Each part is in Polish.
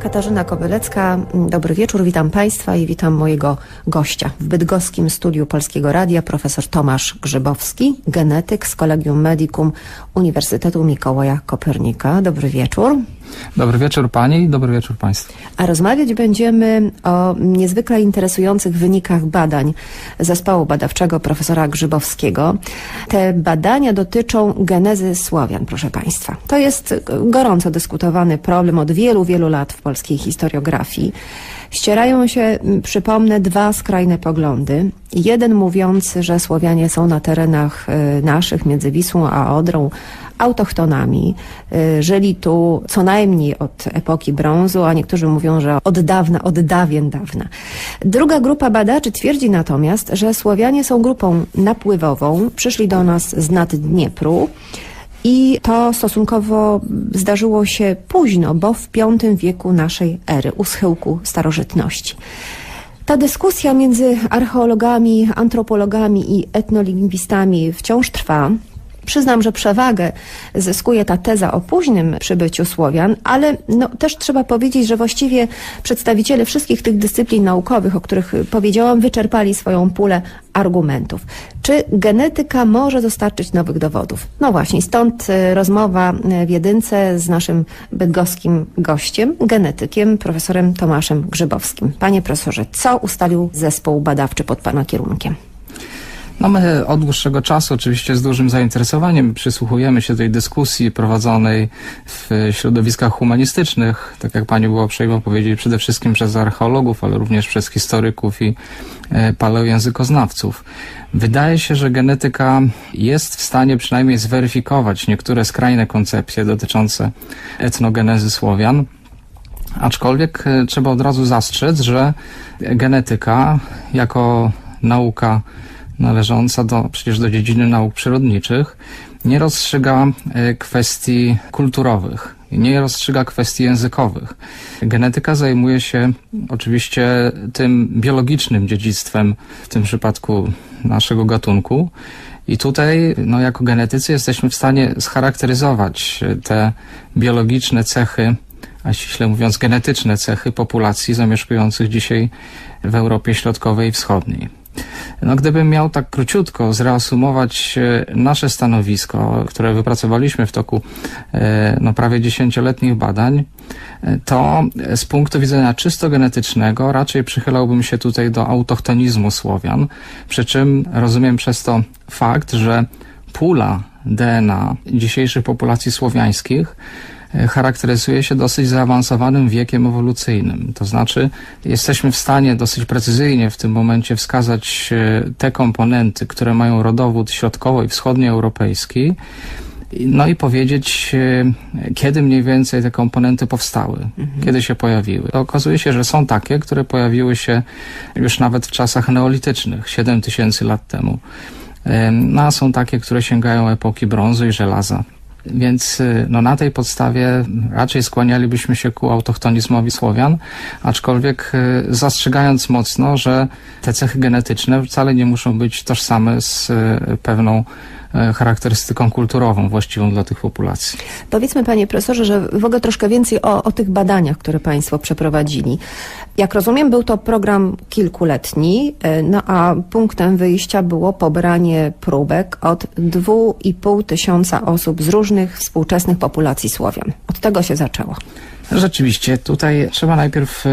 Katarzyna Kobylecka, dobry wieczór, witam Państwa i witam mojego gościa w bydgoskim studiu Polskiego Radia, profesor Tomasz Grzybowski, genetyk z Collegium Medicum Uniwersytetu Mikołaja Kopernika. Dobry wieczór. Dobry wieczór Pani i dobry wieczór Państwu. A rozmawiać będziemy o niezwykle interesujących wynikach badań zespołu badawczego profesora Grzybowskiego. Te badania dotyczą genezy Słowian, proszę Państwa. To jest gorąco dyskutowany problem od wielu, wielu lat w polskiej historiografii. Ścierają się, przypomnę, dwa skrajne poglądy. Jeden mówiący, że Słowianie są na terenach y, naszych, między Wisłą a Odrą, autochtonami. Y, Żyli tu co najmniej od epoki brązu, a niektórzy mówią, że od dawna, od dawien dawna. Druga grupa badaczy twierdzi natomiast, że Słowianie są grupą napływową, przyszli do nas z nad Dniepru. I to stosunkowo zdarzyło się późno, bo w V wieku naszej ery, u schyłku starożytności. Ta dyskusja między archeologami, antropologami i etnolingwistami wciąż trwa. Przyznam, że przewagę zyskuje ta teza o późnym przybyciu Słowian, ale no, też trzeba powiedzieć, że właściwie przedstawiciele wszystkich tych dyscyplin naukowych, o których powiedziałam, wyczerpali swoją pulę argumentów. Czy genetyka może dostarczyć nowych dowodów? No właśnie, stąd e, rozmowa e, w jedynce z naszym bydgoskim gościem, genetykiem, profesorem Tomaszem Grzybowskim. Panie profesorze, co ustalił zespół badawczy pod pana kierunkiem? No my od dłuższego czasu oczywiście z dużym zainteresowaniem przysłuchujemy się tej dyskusji prowadzonej w środowiskach humanistycznych, tak jak pani było uprzejma powiedzieć, przede wszystkim przez archeologów, ale również przez historyków i e, paleojęzykoznawców. Wydaje się, że genetyka jest w stanie przynajmniej zweryfikować niektóre skrajne koncepcje dotyczące etnogenezy Słowian. Aczkolwiek e, trzeba od razu zastrzec, że genetyka jako nauka należąca do, przecież do dziedziny nauk przyrodniczych, nie rozstrzyga e, kwestii kulturowych, nie rozstrzyga kwestii językowych. Genetyka zajmuje się oczywiście tym biologicznym dziedzictwem, w tym przypadku naszego gatunku. I tutaj, no, jako genetycy, jesteśmy w stanie scharakteryzować te biologiczne cechy, a ściśle mówiąc genetyczne cechy populacji zamieszkujących dzisiaj w Europie Środkowej i Wschodniej. No, gdybym miał tak króciutko zreasumować e, nasze stanowisko, które wypracowaliśmy w toku e, no, prawie dziesięcioletnich badań, e, to z punktu widzenia czysto genetycznego raczej przychylałbym się tutaj do autochtonizmu Słowian, przy czym rozumiem przez to fakt, że pula DNA dzisiejszych populacji słowiańskich charakteryzuje się dosyć zaawansowanym wiekiem ewolucyjnym. To znaczy jesteśmy w stanie dosyć precyzyjnie w tym momencie wskazać e, te komponenty, które mają rodowód środkowo- i wschodnioeuropejski, no i powiedzieć, e, kiedy mniej więcej te komponenty powstały, mhm. kiedy się pojawiły. To okazuje się, że są takie, które pojawiły się już nawet w czasach neolitycznych, 7 tysięcy lat temu. No a są takie, które sięgają epoki brązu i żelaza. Więc y, no, na tej podstawie raczej skłanialibyśmy się ku autochtonizmowi Słowian, aczkolwiek y, zastrzegając mocno, że te cechy genetyczne wcale nie muszą być tożsame z y, pewną charakterystyką kulturową właściwą dla tych populacji. Powiedzmy panie profesorze, że w ogóle troszkę więcej o, o tych badaniach, które państwo przeprowadzili. Jak rozumiem, był to program kilkuletni, e, no a punktem wyjścia było pobranie próbek od 2,5 tysiąca osób z różnych współczesnych populacji Słowian. Od tego się zaczęło. Rzeczywiście, tutaj trzeba najpierw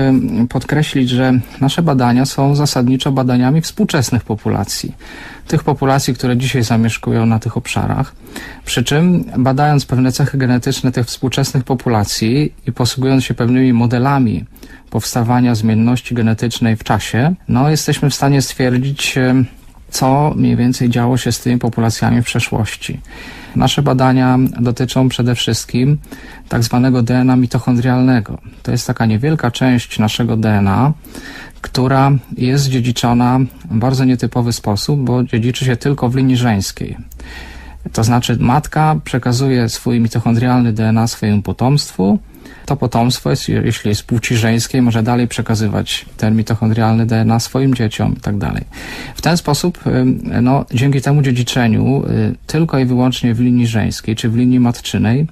podkreślić, że nasze badania są zasadniczo badaniami współczesnych populacji. Tych populacji, które dzisiaj zamieszkują na tych obszarach. Przy czym badając pewne cechy genetyczne tych współczesnych populacji i posługując się pewnymi modelami powstawania zmienności genetycznej w czasie, no jesteśmy w stanie stwierdzić, co mniej więcej działo się z tymi populacjami w przeszłości. Nasze badania dotyczą przede wszystkim tak zwanego DNA mitochondrialnego. To jest taka niewielka część naszego DNA, która jest dziedziczona w bardzo nietypowy sposób, bo dziedziczy się tylko w linii żeńskiej. To znaczy matka przekazuje swój mitochondrialny DNA swojemu potomstwu, to potomstwo, jest, jeśli jest płci żeńskiej, może dalej przekazywać ten mitochondrialny DNA swoim dzieciom i tak dalej. W ten sposób, no, dzięki temu dziedziczeniu, y, tylko i wyłącznie w linii żeńskiej czy w linii matczynej,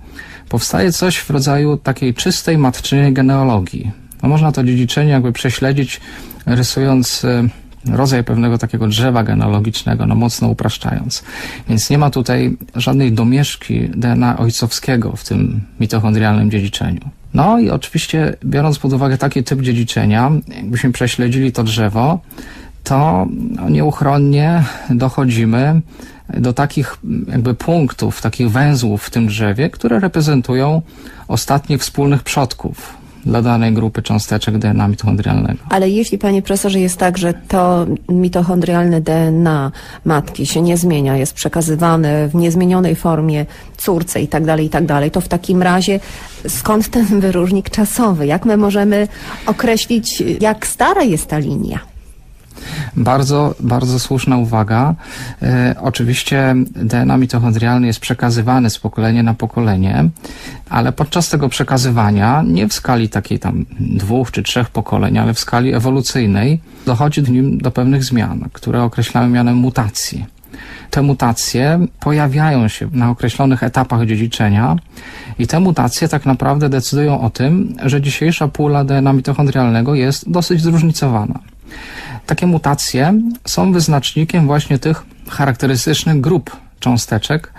powstaje coś w rodzaju takiej czystej matczynej genealogii. No, można to dziedziczenie jakby prześledzić, rysując y, rodzaj pewnego takiego drzewa genealogicznego, no mocno upraszczając. Więc nie ma tutaj żadnej domieszki DNA ojcowskiego w tym mitochondrialnym dziedziczeniu. No i oczywiście biorąc pod uwagę taki typ dziedziczenia, jakbyśmy prześledzili to drzewo, to no, nieuchronnie dochodzimy do takich jakby punktów, takich węzłów w tym drzewie, które reprezentują ostatnich wspólnych przodków dla danej grupy cząsteczek DNA mitochondrialnego. Ale jeśli, panie profesorze, jest tak, że to mitochondrialne DNA matki się nie zmienia, jest przekazywane w niezmienionej formie córce i tak dalej, i tak dalej, to w takim razie skąd ten wyróżnik czasowy? Jak my możemy określić, jak stara jest ta linia? Bardzo, bardzo słuszna uwaga. E, oczywiście DNA mitochondrialny jest przekazywany z pokolenia na pokolenie, ale podczas tego przekazywania, nie w skali takiej tam dwóch czy trzech pokoleń, ale w skali ewolucyjnej, dochodzi w nim do pewnych zmian, które określamy mianem mutacji. Te mutacje pojawiają się na określonych etapach dziedziczenia i te mutacje tak naprawdę decydują o tym, że dzisiejsza pula DNA mitochondrialnego jest dosyć zróżnicowana. Takie mutacje są wyznacznikiem właśnie tych charakterystycznych grup cząsteczek,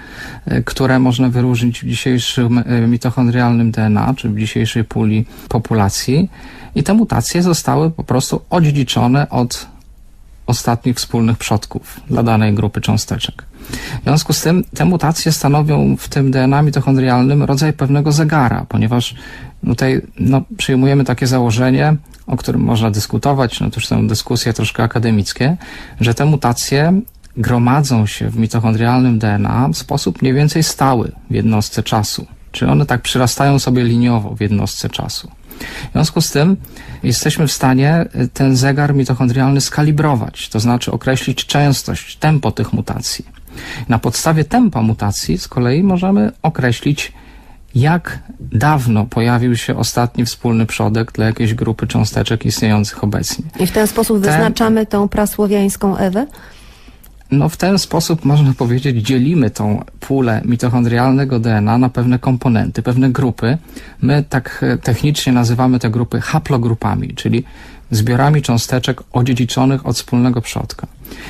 y, które można wyróżnić w dzisiejszym y, mitochondrialnym DNA, czy w dzisiejszej puli populacji. I te mutacje zostały po prostu odziedziczone od ostatnich wspólnych przodków dla danej grupy cząsteczek. W związku z tym te mutacje stanowią w tym DNA mitochondrialnym rodzaj pewnego zegara, ponieważ tutaj no, przyjmujemy takie założenie, o którym można dyskutować, no to już są dyskusje troszkę akademickie, że te mutacje gromadzą się w mitochondrialnym DNA w sposób mniej więcej stały w jednostce czasu. Czyli one tak przyrastają sobie liniowo w jednostce czasu. W związku z tym jesteśmy w stanie ten zegar mitochondrialny skalibrować, to znaczy określić częstość, tempo tych mutacji. Na podstawie tempa mutacji z kolei możemy określić, jak dawno pojawił się ostatni wspólny przodek dla jakiejś grupy cząsteczek istniejących obecnie. I w ten sposób Ten- wyznaczamy tą prasłowiańską Ewę? No w ten sposób można powiedzieć, dzielimy tą pulę mitochondrialnego DNA na pewne komponenty, pewne grupy. My tak e, technicznie nazywamy te grupy haplogrupami, czyli zbiorami cząsteczek odziedziczonych od wspólnego przodka.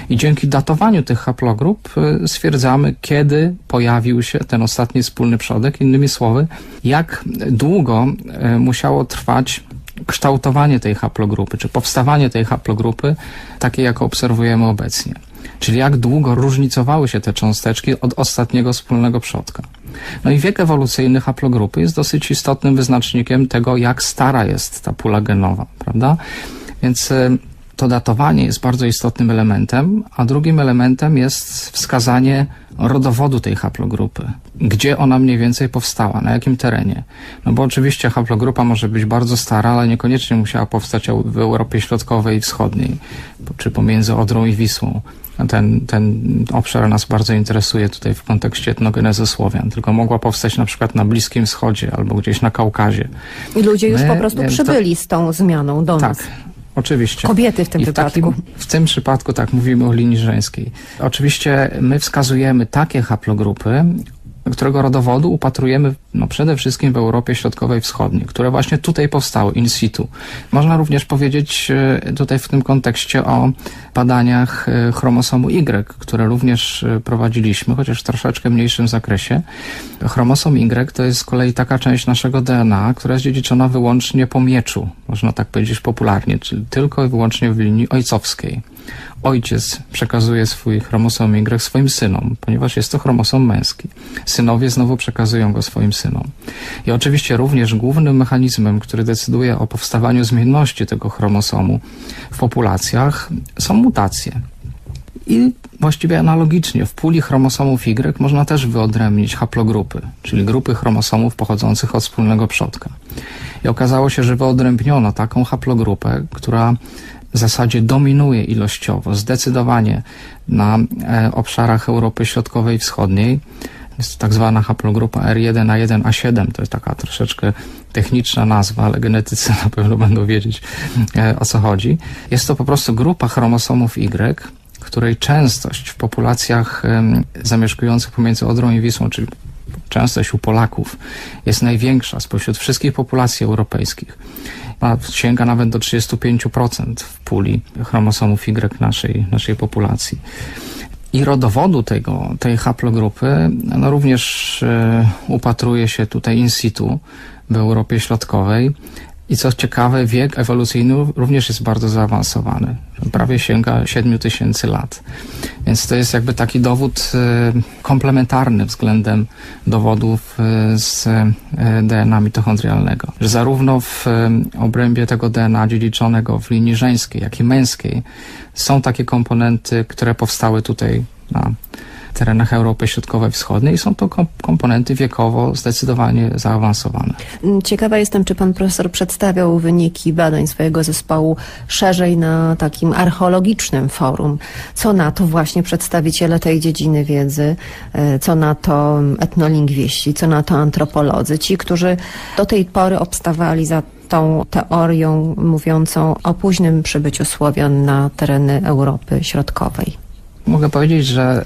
I dzięki datowaniu tych haplogrup e, stwierdzamy, kiedy pojawił się ten ostatni wspólny przodek. Innymi słowy, jak długo e, musiało trwać kształtowanie tej haplogrupy, czy powstawanie tej haplogrupy, takiej, jaką obserwujemy obecnie. Czyli jak długo różnicowały się te cząsteczki od ostatniego wspólnego przodka. No i wiek ewolucyjny haplogrupy jest dosyć istotnym wyznacznikiem tego, jak stara jest ta pula genowa, prawda? Więc y, to datowanie jest bardzo istotnym elementem, a drugim elementem jest wskazanie rodowodu tej haplogrupy. Gdzie ona mniej więcej powstała, na jakim terenie. No bo oczywiście haplogrupa może być bardzo stara, ale niekoniecznie musiała powstać w Europie Środkowej i Wschodniej, czy pomiędzy Odrą i Wisłą. Ten, ten obszar nas bardzo interesuje tutaj w kontekście etnogenezy Słowian, tylko mogła powstać na przykład na Bliskim Wschodzie albo gdzieś na Kaukazie. I ludzie już My, po prostu e, to- przybyli z tą zmianą do nas. Tak, oczywiście. Kobiety w tym I w, takim, w tym przypadku tak mówimy o linii żeńskiej. Oczywiście my wskazujemy takie haplogrupy, którego rodowodu upatrujemy no, przede wszystkim w Europie Środkowej Wschodniej, które właśnie tutaj powstały in situ. Można również powiedzieć e, tutaj w tym kontekście o badaniach e, chromosomu Y, które również e, prowadziliśmy, chociaż w troszeczkę mniejszym zakresie. Chromosom Y to jest z kolei taka część naszego DNA, która jest dziedziczona wyłącznie po mieczu, można tak powiedzieć popularnie, czyli tylko i wyłącznie w linii ojcowskiej. Ojciec przekazuje swój chromosom Y swoim synom, ponieważ jest to chromosom męski. Synowie znowu przekazują go swoim synom. I oczywiście również głównym mechanizmem, który decyduje o powstawaniu zmienności tego chromosomu w populacjach są mutacje. I właściwie analogicznie w puli chromosomów Y można też wyodrębnić haplogrupy, czyli grupy chromosomów pochodzących od wspólnego przodka. I okazało się, że wyodrębniono taką haplogrupę, która w zasadzie dominuje ilościowo, zdecydowanie na e, obszarach Europy Środkowej i Wschodniej. Jest tak zwana haplogrupa R1A1A7. To jest taka troszeczkę techniczna nazwa, ale genetycy na pewno będą wiedzieć e, o co chodzi. Jest to po prostu grupa chromosomów Y, której częstość w populacjach zamieszkujących pomiędzy Odrą i Wisłą, czyli częstość u Polaków jest największa spośród wszystkich populacji europejskich. Sięga nawet do 35% w puli chromosomów Y naszej, naszej populacji. I rodowodu tego, tej haplogrupy no również e, upatruje się tutaj in situ w Europie Środkowej. I co ciekawe, wiek ewolucyjny również jest bardzo zaawansowany. Prawie sięga 7 tysięcy lat. Więc to jest jakby taki dowód e, komplementarny względem dowodów e, z e, DNA mitochondrialnego. Że zarówno w obrębie tego DNA dziedziczonego w linii żeńskiej, jak i męskiej są takie komponenty, które powstały tutaj na terenach Europy Środkowej i Wschodniej i są to kom- komponenty wiekowo zdecydowanie zaawansowane. Ciekawa jestem, czy pan profesor przedstawiał wyniki badań swojego zespołu szerzej na takim archeologicznym forum. Co na to właśnie przedstawiciele tej dziedziny wiedzy, e, co na to etnolingwiści, co na to antropolodzy, ci, którzy do tej pory obstawali za tą teorią mówiącą o późnym przybyciu Słowian na tereny Europy Środkowej. Mogę powiedzieć, że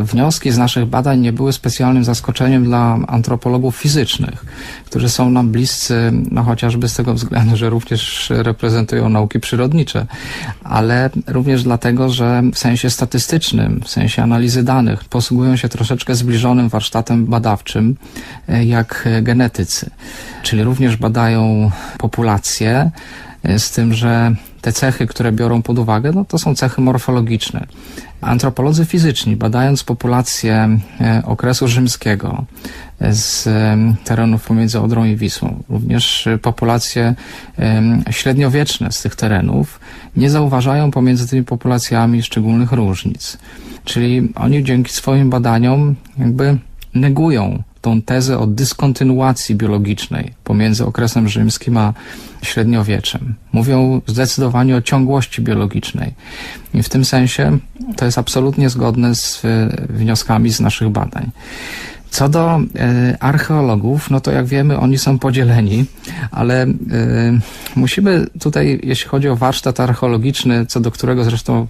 y, wnioski z naszych badań nie były specjalnym zaskoczeniem dla antropologów fizycznych, którzy są nam bliscy, no chociażby z tego względu, że również reprezentują nauki przyrodnicze, ale również dlatego, że w sensie statystycznym, w sensie analizy danych posługują się troszeczkę zbliżonym warsztatem badawczym y, jak genetycy, czyli również badają populacje, y, z tym, że te cechy, które biorą pod uwagę, no to są cechy morfologiczne. Antropolodzy fizyczni, badając populację e, okresu rzymskiego e, z terenów pomiędzy Odrą i Wisłą, również e, populacje średniowieczne z tych terenów, nie zauważają pomiędzy tymi populacjami szczególnych różnic. Czyli oni dzięki swoim badaniom jakby negują tą tezę o dyskontynuacji biologicznej pomiędzy okresem rzymskim a średniowieczem. Mówią zdecydowanie o ciągłości biologicznej. I w tym sensie to jest absolutnie zgodne z e, wnioskami z naszych badań. Co do e, archeologów, no to jak wiemy, oni są podzieleni, ale e, musimy tutaj, jeśli chodzi o warsztat archeologiczny, co do którego zresztą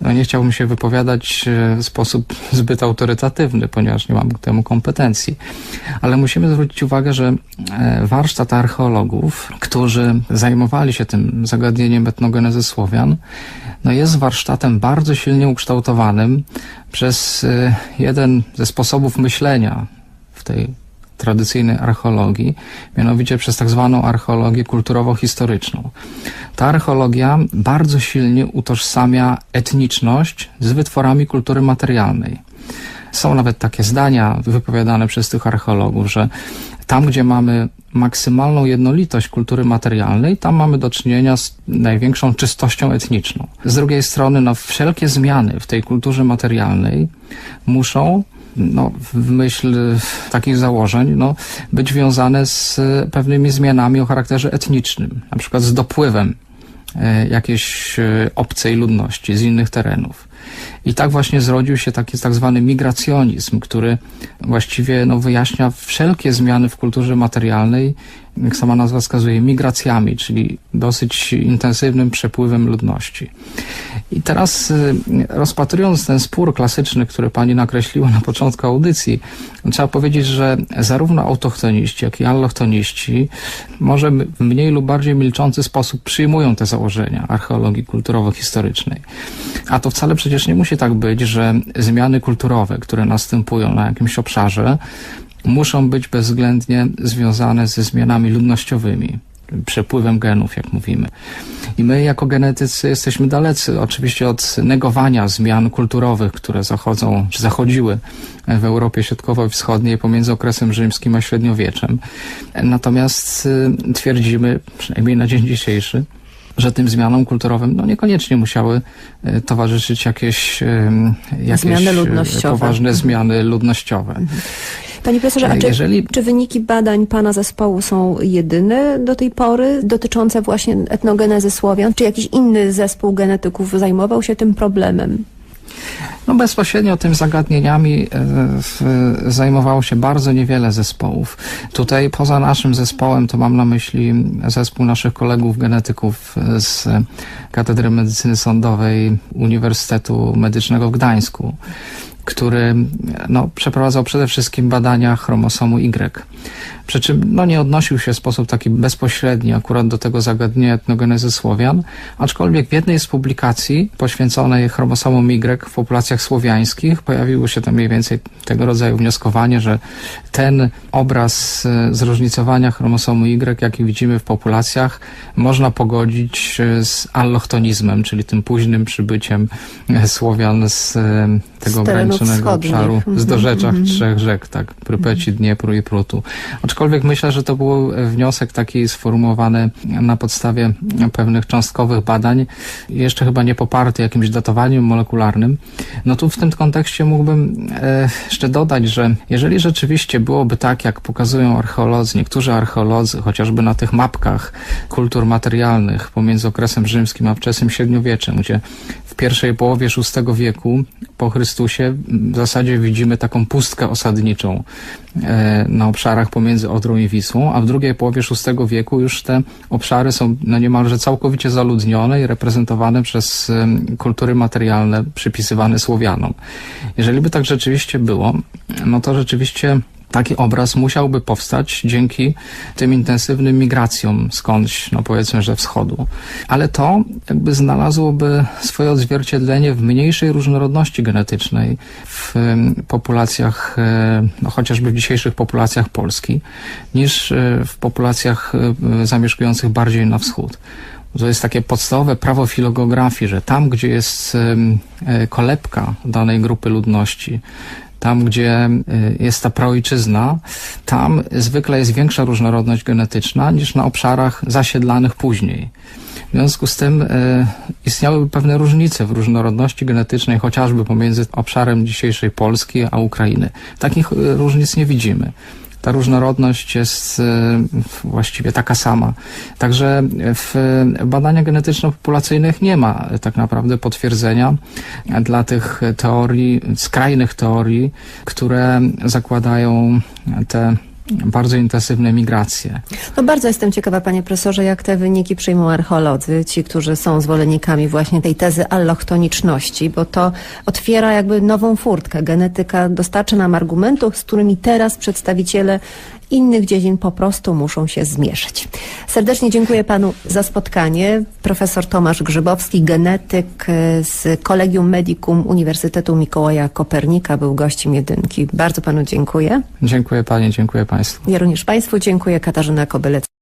no, nie chciałbym się wypowiadać e, w sposób zbyt autorytatywny, ponieważ nie mam temu kompetencji, ale musimy zwrócić uwagę, że warsztat archeologów, którzy zajmowali się tym zagadnieniem etnogenezy Słowian, no jest warsztatem bardzo silnie ukształtowanym przez y, jeden ze sposobów myślenia w tej tradycyjnej archeologii, mianowicie przez tak zwaną archeologię kulturowo-historyczną. Ta archeologia bardzo silnie utożsamia etniczność z wytworami kultury materialnej. Są nawet takie zdania wypowiadane przez tych archeologów, że tam, gdzie mamy maksymalną jednolitość kultury materialnej, tam mamy do czynienia z największą czystością etniczną. Z drugiej strony, no, wszelkie zmiany w tej kulturze materialnej muszą no, w myśl takich założeń, no, być wiązane z pewnymi zmianami o charakterze etnicznym, na przykład z dopływem jakiejś e, obcej ludności z innych terenów. I tak właśnie zrodził się taki tak zwany migracjonizm, który właściwie no, wyjaśnia wszelkie zmiany w kulturze materialnej, jak sama nazwa wskazuje, migracjami, czyli dosyć intensywnym przepływem ludności. I teraz y, rozpatrując ten spór klasyczny, który pani nakreśliła na początku audycji, trzeba powiedzieć, że zarówno autochtoniści, jak i allochtoniści może w mniej lub bardziej milczący sposób przyjmują te założenia archeologii kulturowo-historycznej. A to wcale przecież nie musi tak być, że zmiany kulturowe, które następują na jakimś obszarze, muszą być bezwzględnie związane ze zmianami ludnościowymi, przepływem genów, jak mówimy. I my jako genetycy jesteśmy dalecy oczywiście od negowania zmian kulturowych, które zachodzą, czy zachodziły w Europie Środkowo-Wschodniej pomiędzy okresem rzymskim a średniowieczem. Natomiast y, twierdzimy, przynajmniej na dzień dzisiejszy, że tym zmianom kulturowym no, niekoniecznie musiały e, towarzyszyć jakieś, jakieś Zmiany e, ludnościowe. poważne zmiany ludnościowe. Panie profesorze, a czy, Jeżeli czy wyniki badań pana zespołu są jedyne do tej pory dotyczące właśnie etnogenezy Słowian? Czy jakiś inny zespół genetyków zajmował się tym problemem? No bezpośrednio tym zagadnieniami e, zajmowało się bardzo niewiele zespołów. Tutaj poza naszym zespołem to mam na myśli zespół naszych kolegów genetyków e, z Katedry Medycyny Sądowej Uniwersytetu Medycznego w Gdańsku, który no, przeprowadzał przede wszystkim badania chromosomu Y. Przy czym no, nie odnosił się w sposób taki bezpośredni akurat do tego zagadnienia etnogenezy Słowian, aczkolwiek w jednej z publikacji poświęconej chromosomom Y w populacjach słowiańskich pojawiło się tam mniej więcej tego rodzaju wnioskowanie, że ten obraz e, zróżnicowania chromosomu Y, jaki widzimy w populacjach, można pogodzić e, z allochtonizmem, czyli tym późnym przybyciem e, Słowian z tego Z ograniczonego obszaru, z Mhm, dorzeczach mhm. trzech rzek, tak, Prypeci, Dniepru i Prutu. Aczkolwiek myślę, że to był wniosek taki sformułowany na podstawie pewnych cząstkowych badań, jeszcze chyba nie poparty jakimś datowaniem molekularnym. No tu w tym kontekście mógłbym e, jeszcze dodać, że jeżeli rzeczywiście byłoby tak, jak pokazują archeolodzy, niektórzy archeolodzy, chociażby na tych mapkach kultur materialnych pomiędzy okresem rzymskim a wczesnym średniowieczem, gdzie w pierwszej połowie VI wieku po Chrystusie w zasadzie widzimy taką pustkę osadniczą e, na obszarach pomiędzy Odrą i Wisłą, a w drugiej połowie VI wieku już te obszary są no niemalże całkowicie zaludnione i reprezentowane przez kultury materialne przypisywane Słowianom. Jeżeli by tak rzeczywiście było, no to rzeczywiście taki obraz musiałby powstać dzięki tym intensywnym migracjom skądś, no powiedzmy, że wschodu. Ale to jakby znalazłoby swoje odzwierciedlenie w mniejszej różnorodności genetycznej w populacjach, e, no chociażby w dzisiejszych populacjach Polski, niż e, w populacjach e, zamieszkujących bardziej na wschód. To jest takie podstawowe prawo filogografii, że tam, gdzie jest kolebka danej grupy ludności, tam, gdzie y, jest ta praojczyzna, tam zwykle jest większa różnorodność genetyczna niż na obszarach zasiedlanych później. W związku z tym y, istniałyby pewne różnice w różnorodności genetycznej, chociażby pomiędzy obszarem dzisiejszej Polski a Ukrainy. Takich y, różnic nie widzimy. Ta różnorodność jest y, właściwie taka sama. Także w badaniach genetyczno-populacyjnych nie ma tak naprawdę potwierdzenia dla tych teorii, skrajnych teorii, które zakładają te bardzo intensywne migracje. No bardzo jestem ciekawa, panie profesorze, jak te wyniki przyjmą archeolodzy, ci, którzy są zwolennikami właśnie tej tezy allochtoniczności, bo to otwiera jakby nową furtkę. Genetyka dostarcza nam argumentów, z którymi teraz przedstawiciele innych dziedzin po prostu muszą się zmierzyć. Serdecznie dziękuję panu za spotkanie. Profesor Tomasz Grzybowski, genetyk e, z Collegium Medicum Uniwersytetu Mikołaja Kopernika, był gościem jedynki. Bardzo panu dziękuję. Dziękuję panie, dziękuję państwu. Ja również państwu dziękuję. Katarzyna Kobylec.